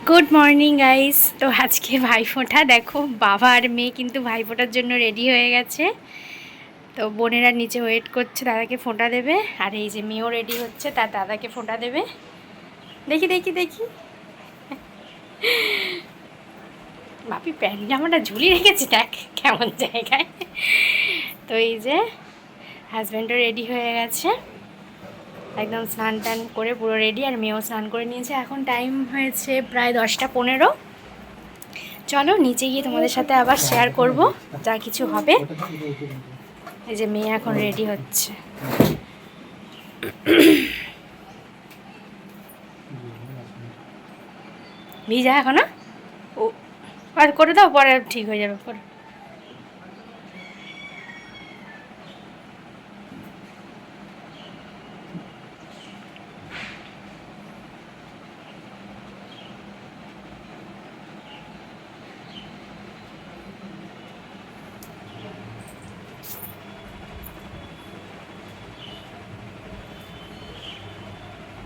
Good morning guys তো আজকে ভাইফোঁটা, দেখো, বাবা আর মেয়ে কিন্তু ভাইফোঁটার জন্য রেডি হয়ে গেছে। তো বোনেরা নিচে ওয়েট করছে, দাদাকে ফোঁটা দেবে। আর এই যে মেয়েও রেডি হচ্ছে, তার দাদাকে ফোঁটা দেবে। দেখি দেখি দেখি। বাপি প্যান্ট জামাটা ঝুলি রেখেছে, দেখ কেমন জায়গায়। তো এই যে হাজব্যান্ডও রেডি হয়ে গেছে। একদম স্নান টান করে পুরো রেডি আর মেয়েও স্নান করে নিয়েছে। এখন টাইম হয়েছে প্রায় দশটা পনেরো। চলো নিচে গিয়ে তোমাদের সাথে আবার শেয়ার করব, যা কিছু হবে। এই যে মেয়ে এখন রেডি হচ্ছে। ভিজা এখন? ও, আর করে দাও, পরে ঠিক হয়ে যাবে, পরে।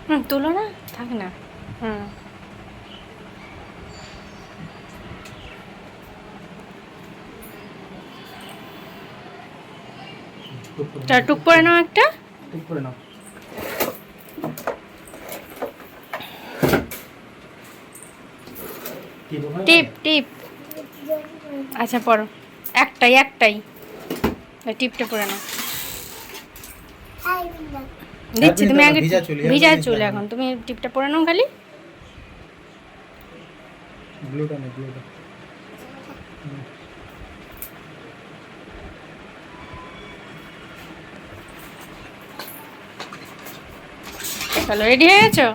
হুম তুলো না থাক না। হুম। টুক করে নাও একটা। ঠিক করে নাও। টিপ টিপ টিপ। আচ্ছা পড়ো। একটাই একটাই। টিপটা পরে নাও। দিচ্ছি তুমি আগে ভিজা চুল। এখন তুমি টিপটা পরে নাও খালি ব্লুটা নে ব্লুটা চলো রেডি হয়ে গেছো।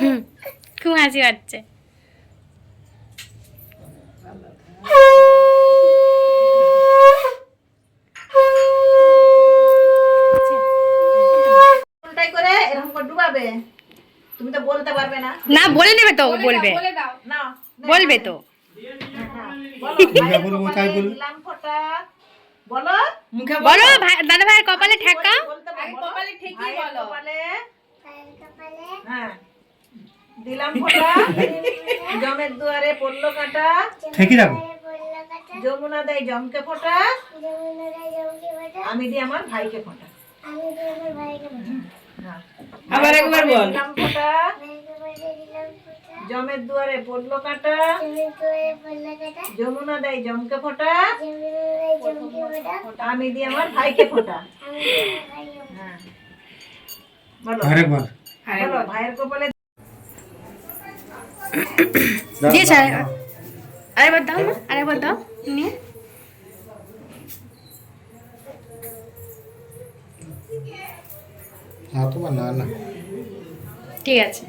হুম, খুব হাসি পাচ্ছে উল্টাই করে এরকম করে ডুবাবে। তুমি তো বলতে পারবে না। না বলে নেবে তো বলবে। বলবে তো। বলো। ভাই- দাদা ভাইয়ের কপালে ঠেকা। কপালে ঠিকই বলো। কপালে দিলাম ফোঁটা। জমের দুয়ারে পড়ল কাটা। ঠেকি রাখো। যমুনা দেয় জমকে ফোঁটা। আমি দিই আমার ভাইকে ফোঁটা। আবার একবার বল। জমের দুয়ারে পড়ল কাটা। যমুনা দেয় জমকে ফোঁটা। আমি দিই আমার ভাইকে ফোঁটা। হ্যাঁ। বলো। আরেকবার বলো ভাইয়ের কপালে দিয়েছে। আরেকবার দাও না আরেকবার দাও নিয়ে না তোমার না না ঠিক আছে।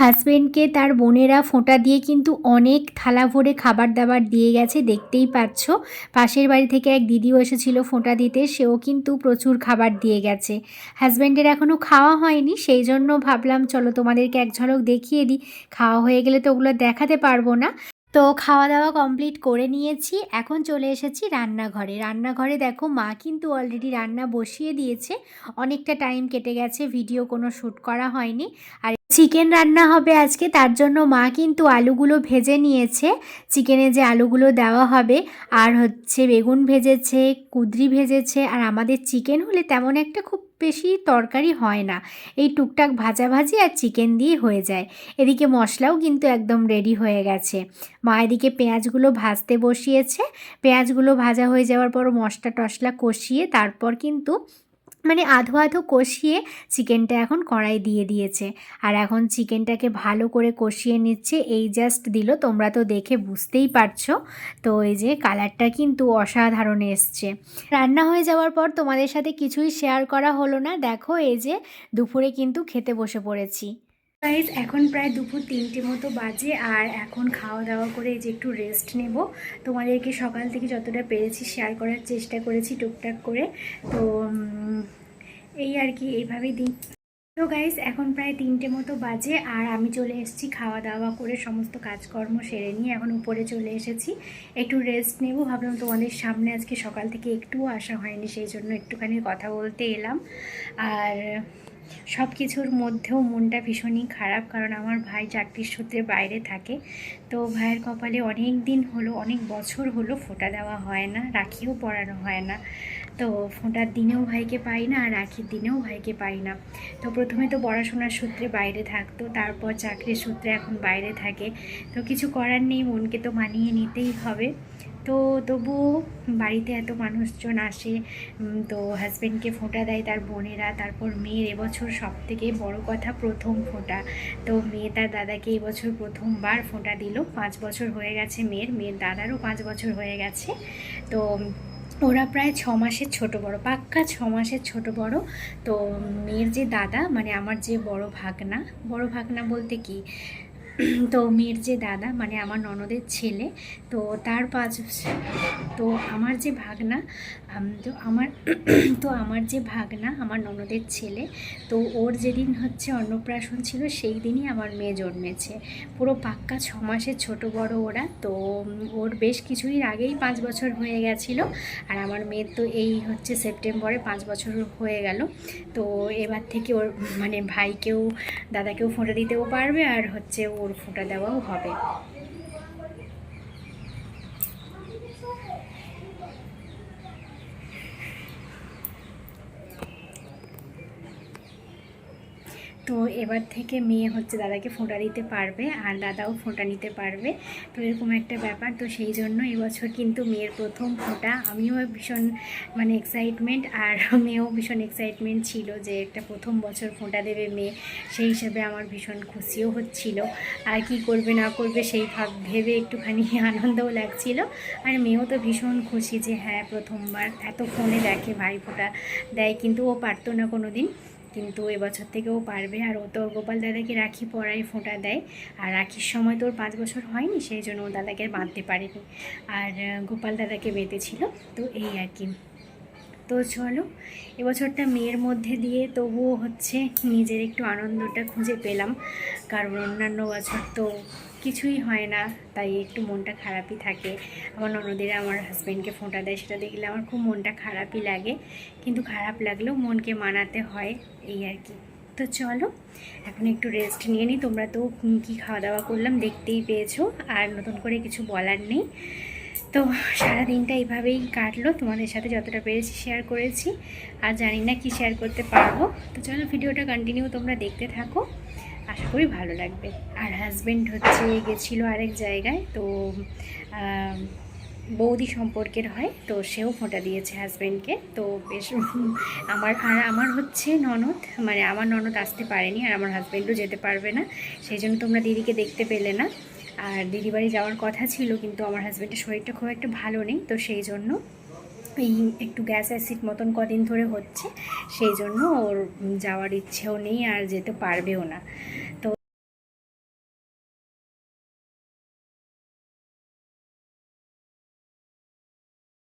হাজবেন্ডকে তার বোনেরা ফোঁটা দিয়ে কিন্তু অনেক থালা ভরে খাবার দাবার দিয়ে গেছে, দেখতেই পাচ্ছ। পাশের বাড়ি থেকে এক দিদিও এসেছিল ফোঁটা দিতে, সেও কিন্তু প্রচুর খাবার দিয়ে গেছে। হাজব্যান্ডের এখনও খাওয়া হয়নি, সেই জন্য ভাবলাম, চলো তোমাদেরকে এক ঝলক দেখিয়ে দিই। খাওয়া হয়ে গেলে তো ওগুলো দেখাতে পারব না। তো খাওয়া দাওয়া কমপ্লিট করে নিয়েছি, এখন চলে এসেছি রান্নাঘরে। রান্নাঘরে দেখো, মা কিন্তু অলরেডি রান্না বসিয়ে দিয়েছে। অনেকটা টাইম কেটে গেছে ভিডিও কোনো শ্যুট করা হয়নি। আর চিকেন রান্না হবে আজকে, তার জন্য মা কিন্তু আলুগুলো ভেজে নিয়েছে। চিকেনে যে আলুগুলো দেওয়া হবে, আর হচ্ছে বেগুন ভেজেছে, কুদরি ভেজেছে, আর আমাদের চিকেন হলে তেমন একটা খুব বেশি তরকারি হয় না। এই টুকটাক ভাজাভাজি আর চিকেন দিয়ে হয়ে যায়। এদিকে মশলাও কিন্তু একদম রেডি হয়ে গেছে। মা এদিকে পেঁয়াজগুলো ভাজতে বসিয়েছে। পেঁয়াজগুলো ভাজা হয়ে যাওয়ার পর মশলা টশলা কষিয়ে তারপর কিন্তু মানে আধো আধো কষিয়ে চিকেনটা এখন কড়াই দিয়ে দিয়েছে। আর এখন চিকেনটাকে ভালো করে কষিয়ে নিচ্ছে, এই জাস্ট দিল। তোমরা তো দেখে বুঝতেই পারছ। তো এই যে কালারটা কিন্তু অসাধারণ এসছে। রান্না হয়ে যাওয়ার পর তোমাদের সাথে কিছুই শেয়ার করা হলো না। দেখো এই যে দুপুরে কিন্তু খেতে বসে পড়েছি। গাইজ এখন প্রায় দুপুর তিনটে মতো বাজে আর এখন খাওয়া দাওয়া করে এই যে একটু রেস্ট নেব। তোমাদেরকে সকাল থেকে যতটা পেরেছি শেয়ার করার চেষ্টা করেছি টুকটাক করে। তো এই আর কি, এইভাবেই দিন। তো গাইস এখন প্রায় তিনটে মতো বাজে আর আমি চলে এসেছি খাওয়া দাওয়া করে সমস্ত কাজকর্ম সেরে নিয়ে এখন উপরে চলে এসেছি। একটু রেস্ট নেব, ভাবলাম তোমাদের সামনে আজকে সকাল থেকে একটুও আসা হয়নি, সেই জন্য একটুখানি কথা বলতে এলাম। আর সব কিছুর মধ্যেও মনটা ভীষণই খারাপ, কারণ আমার ভাই চাকরির সূত্রে বাইরে থাকে। তো ভাইয়ের কপালে অনেক দিন হলো, অনেক বছর হলো ফোঁটা দেওয়া হয় না, রাখিও পরানো হয় না। তো ফোঁটার দিনেও ভাইকে পাই না, আর রাখির দিনেও ভাইকে পাই না। তো প্রথমে তো পড়াশোনার সূত্রে বাইরে থাকতো, তারপর চাকরির সূত্রে এখন বাইরে থাকে। তো কিছু করার নেই, মনকে তো মানিয়ে নিতেই হবে। তো তবুও বাড়িতে এত মানুষজন আসে তো হাজব্যান্ডকে ফোঁটা দেয়, তার বোনেরা, তারপর মেয়ের এবছর সব থেকে বড় কথা প্রথম ফোঁটা তো মেয়ে তার দাদাকে এবছর প্রথমবার ফোঁটা দিল। পাঁচ বছর হয়ে গেছে মেয়ের মেয়ের দাদারও পাঁচ বছর হয়ে গেছে। তো ওরা প্রায় ছ মাসের ছোট বড়, পাক্কা ছ মাসের ছোট বড়। তো মেয়ের যে দাদা মানে আমার যে বড় ভাগনা বড় ভাগনা বলতে কি? তো মেয়ের যে দাদা মানে আমার ননদের ছেলে, তো তার পাঁচ, তো আমার যে ভাগনা তো আমার তো আমার যে ভাগনা, আমার ননদের ছেলে, তো ওর যেদিন হচ্ছে অন্নপ্রাশন ছিল, সেই দিনই আমার মেয়ে জন্মেছে। পুরো পাক্কা ছ মাসের ছোট বড় ওরা, তো ওর বেশ কিছুদিন আগেই পাঁচ বছর হয়ে গেছিল, আর আমার মেয়ের তো এই হচ্ছে সেপ্টেম্বরে পাঁচ বছর হয়ে গেল। তো এবার থেকে ওর মানে ভাইকেও, দাদাকেও ফোঁটা দিতেও পারবে, আর হচ্ছে ওর ফোঁটা দেওয়াও হবে। তো এবার থেকে মেয়ে হচ্ছে দাদাকে ফোঁটা দিতে পারবে আর দাদাও ফোঁটা নিতে পারবে। তো এরকম একটা ব্যাপার। তো সেই জন্য এবছর কিন্তু মেয়ের প্রথম ফোঁটা। আমিও ভীষণ মানে এক্সাইটমেন্ট আর মেয়েও ভীষণ এক্সাইটমেন্ট ছিল যে একটা প্রথম বছর ফোঁটা দেবে মেয়ে। সেই হিসেবে আমার ভীষণ খুশিও হচ্ছিল। আর কি করবে না করবে সেই ভাব ভেবে একটুখানি আনন্দও লাগছিল। আর মেয়েও তো ভীষণ খুশি যে হ্যাঁ প্রথমবার এত ফোনে দেখে ভাই ফোঁটা দেয়। কিন্তু ও পারতো না কোনো দিন কিন্তু এবছর থেকেও পারবে। আর ও তো গোপাল দাদাকে রাখি পরাই ফোঁটা দেয়। আর রাখির সময় তো ওর পাঁচ বছর হয়নি, সেই জন্য ও দাদাকে বাঁধতে পারেনি। আর গোপাল দাদাকে বেঁধেছিল, তো এই আর কি। তো চলো এবছরটা মেয়ের মধ্যে দিয়ে তবুও হচ্ছে নিজের একটু আনন্দটা খুঁজে পেলাম। কারণ অন্যান্য বছর তো কিছুই হয় না, তাই একটু মনটা খারাপই থাকে। আমার ননদিরা আমার হাজব্যান্ডকে ফোঁটা দেয়, সেটা দেখলে আমার খুব মনটা খারাপই লাগে। কিন্তু খারাপ লাগলেও মনকে মানাতে হয়, এই আর কি। তো চলো, এখন একটু রেস্ট নিয়ে নিই। তোমরা তো কী খাওয়া দাওয়া করলাম দেখতেই পেয়েছ, আর নতুন করে কিছু বলার নেই। তো সারা দিনটা এইভাবেই কাটলো, তোমাদের সাথে যতটা পেরেছি শেয়ার করেছি। আর জানি না কি শেয়ার করতে পারব। তো চলো ভিডিওটা কন্টিনিউ তোমরা দেখতে থাকো। আশা করি ভালো লাগবে। আর হাজব্যান্ড হচ্ছে গেছিল আরেক জায়গায়, তো বৌদি সম্পর্কের হয়, তো সেও ফোঁটা দিয়েছে হাজব্যান্ডকে তো বেশ আমার, আর আমার হচ্ছে ননদ মানে আমার ননদ আসতে পারেনি আর আমার হাজব্যান্ডও যেতে পারবে না। সেই জন্য তোমরা দিদিকে দেখতে পেলে না। আর দিদি বাড়ি যাওয়ার কথা ছিল, কিন্তু আমার হাজব্যান্ডের শরীরটা খুব একটা ভালো নেই, তো সেই জন্য এই একটু গ্যাস অ্যাসিড মতন কদিন ধরে হচ্ছে। সেই জন্য ওর যাওয়ার ইচ্ছেও নেই আর যেতে পারবেও না।